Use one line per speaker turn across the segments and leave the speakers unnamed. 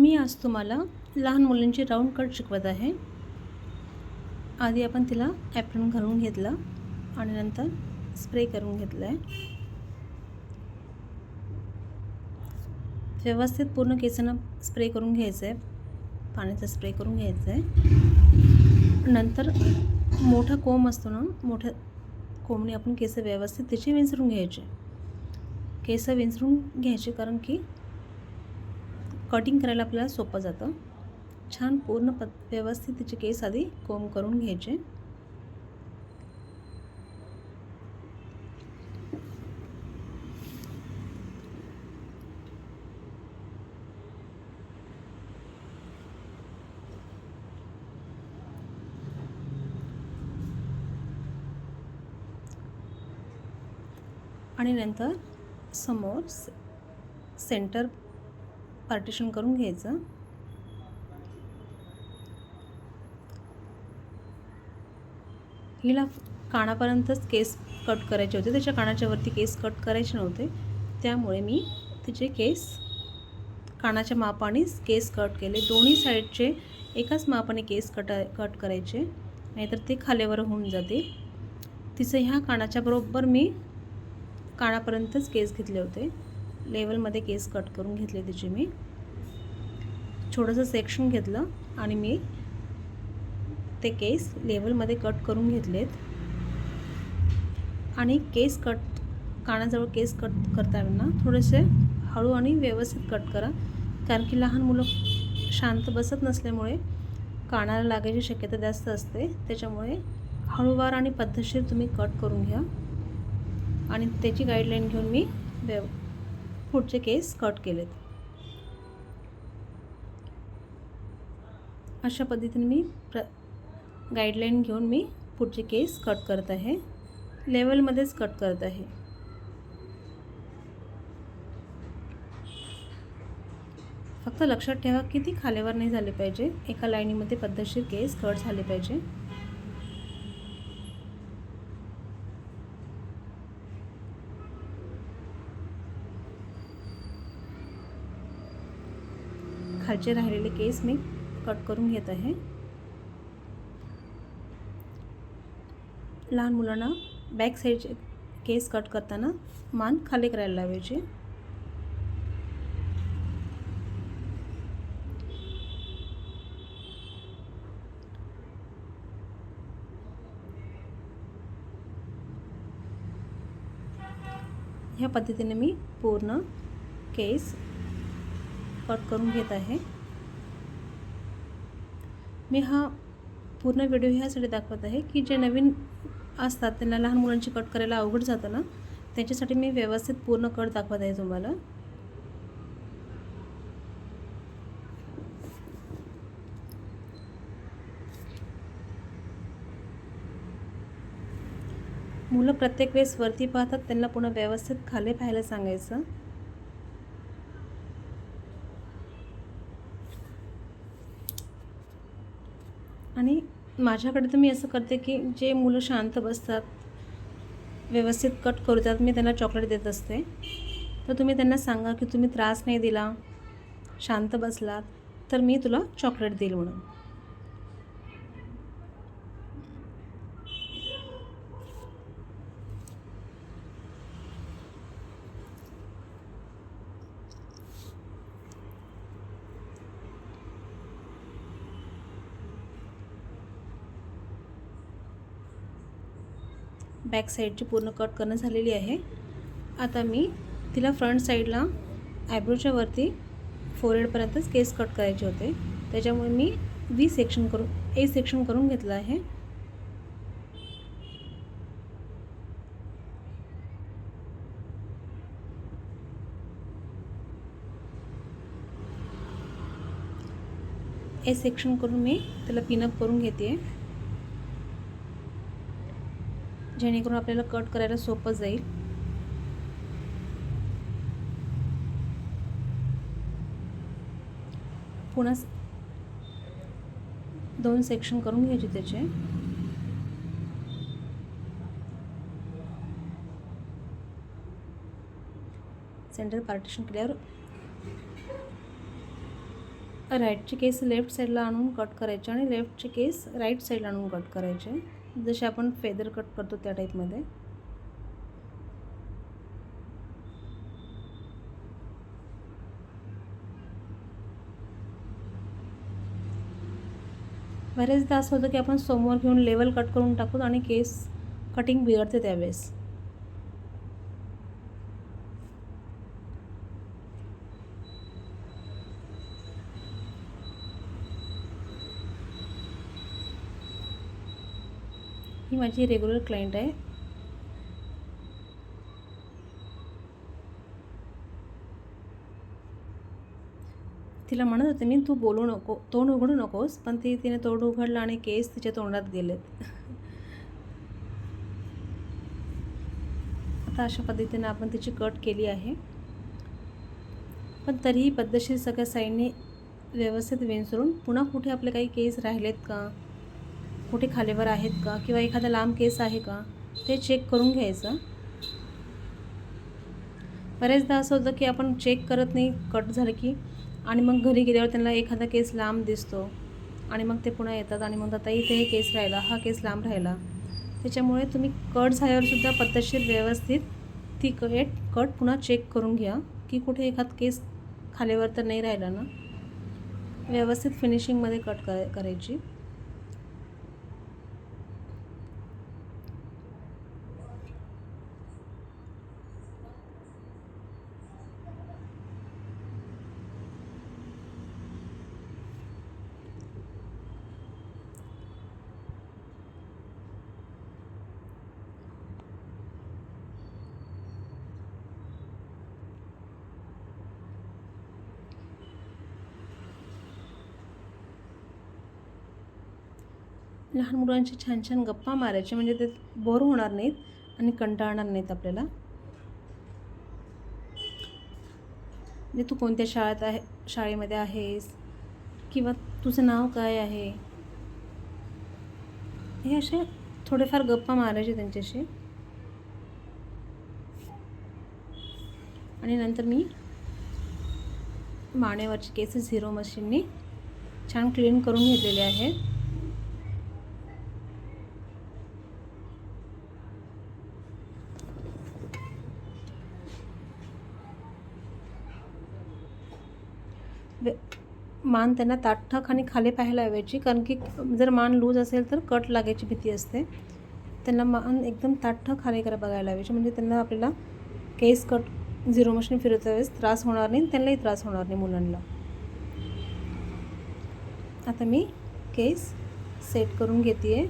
मी आज तुम्हाला लहान मुलींचे राऊंड कट शिकवत आहे. आधी आपण तिला ॲप्रन घालून घेतलं आणि नंतर स्प्रे करून घेतलं आहे व्यवस्थित पूर्ण केसांना स्प्रे करून घ्यायचं आहे पाण्याचा स्प्रे करून घ्यायचं आहे नंतर मोठा कोंब असतो ना मोठ्या कोंबने आपण केस व्यवस्थित तिचे विंचरून घ्यायचे. केस विंचरून घ्यायचे कारण की कटिंग करायला आपल्याला सोपं जातं. छान पूर्ण प व्यवस्थित तिचे केस आधी कोंब करून घ्यायचे. आणि नंतर समोर से सेंटर पार्टिशन करून घ्यायचं. हिला कानापर्यंतच केस कट करायचे होते. त्याच्या कानाच्या वरती केस कट करायचे नव्हते. त्यामुळे मी तिचे केस कानाच्या मापानेच केस कट केले. दोन्ही साईडचे एकाच मापाने केस कट कट करायचे. नाहीतर ते खालेवर होऊन जाते. तिचं ह्या कानाच्या बरोबर मी कानापर्यंतच केस घेतले होते. लेवलमध्ये केस कट करून घेतले तिचे मी. छोटंसं सेक्शन घेतलं आणि मी ते केस लेवलमध्ये कट करून घेतलेत. आणि केस कट कानाजवळ केस कट करताना थोडेसे हळू आणि व्यवस्थित कट करा. कारण की लहान मुलं शांत बसत नसल्यामुळे कानाला लागायची शक्यता जास्त असते. त्याच्यामुळे हळूवार आणि पद्धतशीर तुम्ही कट करून घ्या. आणि त्याची गाईडलाईन घेऊन मी व्यव पुढचे केस कट केलेत. अशा पद्धतीने मी प्र गाईडलाईन घेऊन मी पुढचे केस कट करत आहे. लेवलमध्येच कट करत आहे. फक्त लक्षात ठेवा किती खालेवर नाही झाले पाहिजे. एका लाईनीमध्ये पद्धतशीर केस कट झाले पाहिजे. खालचे राहिलेले केस मी कट करून घेत आहे. लहान मुलांना बॅक साईडचे केस कट करताना मान खाली करायला लावायचे. ह्या पद्धतीने मी पूर्ण केस कट करून घेत आहे. मी हा पूर्ण व्हिडिओ ह्यासाठी दाखवत आहे की जे नवीन असतात त्यांना लहान मुलांची कट करायला अवघड जातं ना त्याच्यासाठी मी व्यवस्थित पूर्ण कट दाखवत आहे तुम्हाला. मुलं प्रत्येक वेळेस वरती पाहतात त्यांना पुन्हा व्यवस्थित खाली पाहायला सांगायचं. आणि माझ्याकडे तर मी असं करते की जे मुलं शांत बसतात व्यवस्थित कट करतात मी त्यांना चॉकलेट देत असते. तर तुम्ही त्यांना सांगा की तुम्ही त्रास नाही दिला शांत बसलात तर मी तुला चॉकलेट देईल म्हणून. बॅक साईडची पूर्ण कट करणं झालेली आहे. आता मी तिला फ्रंट साईडला आयब्रोच्या वरती फोरहेडपर्यंतच केस कट करायचे होते. त्याच्यामुळे मी वी सेक्शन करून ए सेक्शन करून घेतलं आहे. ए सेक्शन करून मी त्याला पिनअप करून घेते आहे जेणेकरून आपल्याला कट करायला सोपं जाईल. पुन्हा दोन सेक्शन करून घ्यायचे त्याचे. सेंटर पार्टिशन केल्यावर राईटचे केस लेफ्ट साईडला आणून कट करायचे आणि लेफ्टचे केस राईट साईडला आणून कट करायचे. जसे आपण फेदर कट करतो त्या टाईपमध्ये बरेचदा असं होतं की आपण समोर घेऊन लेवल कट करून टाकतो आणि केस कटिंग बिघडते त्यावेळेस. ही माझी रेग्युलर क्लायंट आहे. तिला म्हणत होते मी तू बोलू नको तोंड उघडू नकोस पण ती तिने तोंड उघडलं आणि केस तिच्या तोंडात गेलेत. आता अशा पद्धतीने आपण तिची कट केली आहे. पण तरीही पद्धतशीर सगळ्या साईडने व्यवस्थित विंचरून पुन्हा कुठे आपले काही केस राहिलेत का? कुठे खालीवर आहेत का? किंवा एखादा लांब केस आहे का? ते चेक करून घ्यायचं. बऱ्याचदा असं होतं की आपण चेक करत नाही कट झालं की आणि मग घरी गेल्यावर त्यांना एखादा केस लांब दिसतो. आणि मग ते पुन्हा येतात आणि म्हणतात ताई इथे हे केस राहिला हा केस लांब राहिला. त्याच्यामुळे तुम्ही कट झाल्यावरसुद्धा पद्धतशीर व्यवस्थित ती कट कट पुन्हा चेक करून घ्या की कुठे एखाद केस खालीवर तर नाही राहिला ना. व्यवस्थित फिनिशिंगमध्ये कट कर करायची. लहान मुलांशी छान छान गप्पा मारायचे म्हणजे ते बोर होणार नाहीत आणि कंटाळणार नाहीत आपल्याला. म्हणजे तू कोणत्या शाळेत आहे शाळेमध्ये आहेस? किंवा तुझं नाव काय आहे? हे असे थोडेफार गप्पा मारायचे त्यांच्याशी. आणि नंतर मी मानेवरचे केस झिरो मशीननी छान क्लीन करून घेतलेले आहेत वे- मान त्यांना ताठक आणि खाली पाहायला हव्याची कारण की जर मान लूज असेल तर कट लागायची भीती असते. त्यांना मान एकदम ताठ्ठ खाली करा बघायला हवायची म्हणजे त्यांना आपल्याला केस कट झिरो मशीन फिरवता वेळेस त्रास होणार नाही त्यांनाही त्रास होणार नाही मुलांना. आता मी केस सेट करून घेते आहे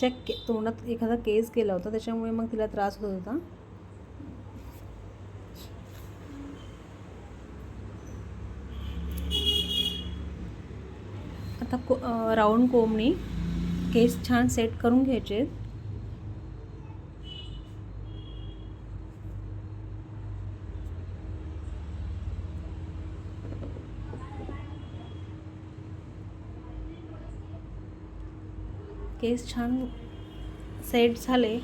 तिच्या के तोंडात एखादा केस गेला होता त्याच्यामुळे मग तिला त्रास होत होता. आता को राऊंड कोंबणी केस छान सेट करून घ्यायचे आहेत केस छान सेट झाले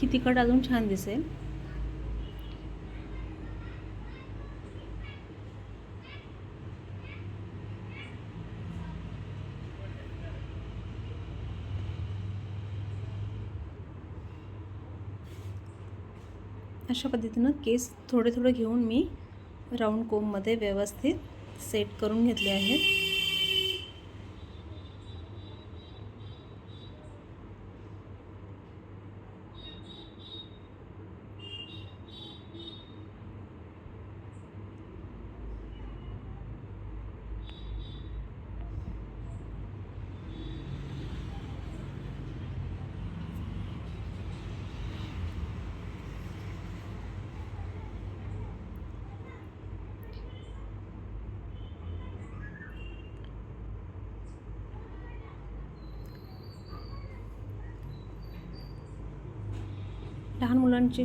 की तिखट अजून छान दिसेल. अशा पद्धतीनं केस थोडे थोडे घेऊन मी राऊंड कोममध्ये व्यवस्थित सेट करून घेतले आहेत. लहान मुलांची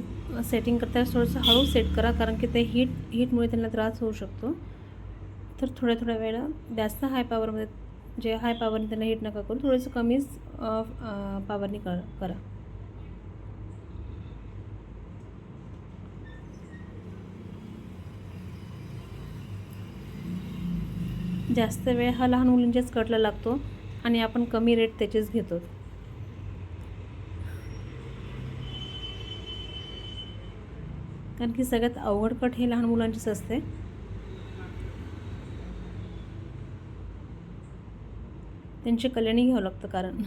सेटिंग करताना थोडंसं हळू सेट करा कारण की ते हीट हीटमुळे त्यांना त्रास होऊ शकतो. तर थोड्या थोड्या वेळा जास्त हाय पॉवरमध्ये जे हाय पॉवरने त्यांना हीट नका करू थोडंसं कमीच पॉवरनी कर करा. जास्त वेळ हा लहान मुलींच्याच कटला लागतो आणि आपण कमी रेट त्याचेच घेतो. कारण की सगळ्यात अवघड कट हे लहान मुलांचीच असते. त्यांची कल्याणी घ्यावं लागतं कारण.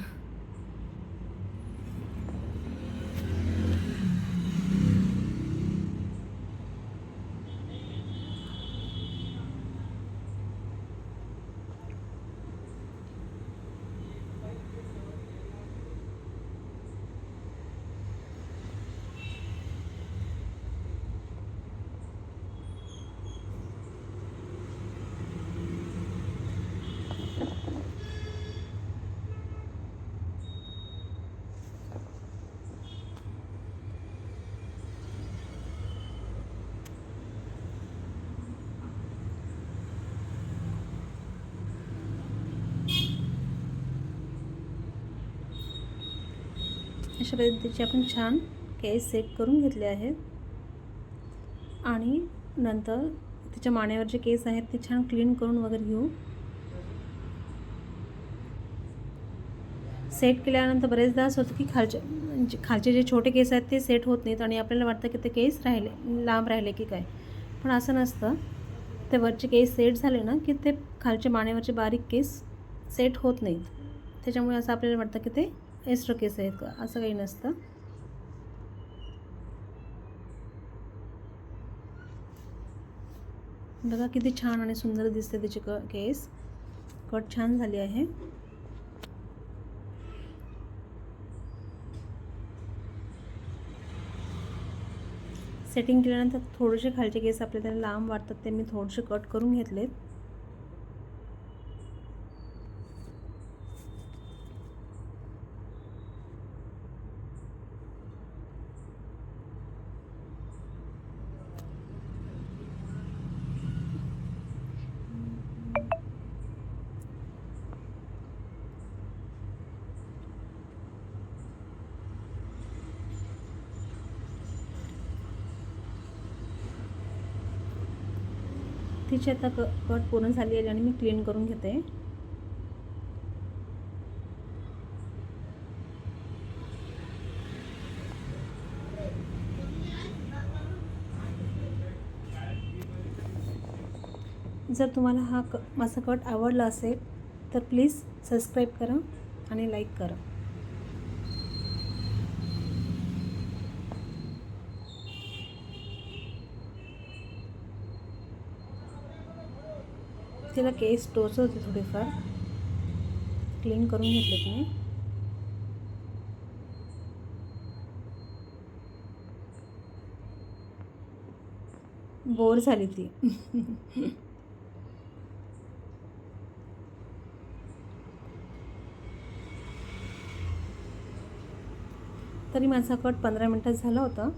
अशा पद्धतीचे आपण छान केस सेट करून घेतले आहेत. आणि नंतर त्याच्या मानेवर जे केस आहेत ते छान क्लीन करून वगैरे घेऊ. सेट केल्यानंतर बरेचदा असं होतं की खालचे म्हणजे खालचे जे छोटे केस आहेत ते सेट होत नाहीत आणि आपल्याला वाटतं की ते केस राहिले लांब राहिले की काय. पण असं नसतं. ते वरचे केस सेट झाले ना की ते खालचे मानेवरचे बारीक केस सेट होत नाहीत. त्याच्यामुळे असं आपल्याला वाटतं की ते एक्स्ट्रा केस आहेत का? असं काही नसतं. बघा किती छान आणि सुंदर दिसते त्याचे क केस. कट छान झाली आहे. सेटिंग केल्यानंतर थोडेसे खालचे केस आपले त्याला लांब वाटतात ते मी थोडेसे कट करून घेतलेत. तिची आता क कट पूर्ण झाली आहे आणि मी क्लीन करून घेते. जर तुम्हाला हा क माझा कट आवडला असेल तर प्लीज सबस्क्राईब करा आणि लाईक करा. तिला केस टोच होते थोडेफार. क्लीन करून घेतलेत मी बोर झाली ती. तरी माझा कट पंधरा मिनटात झाला होता.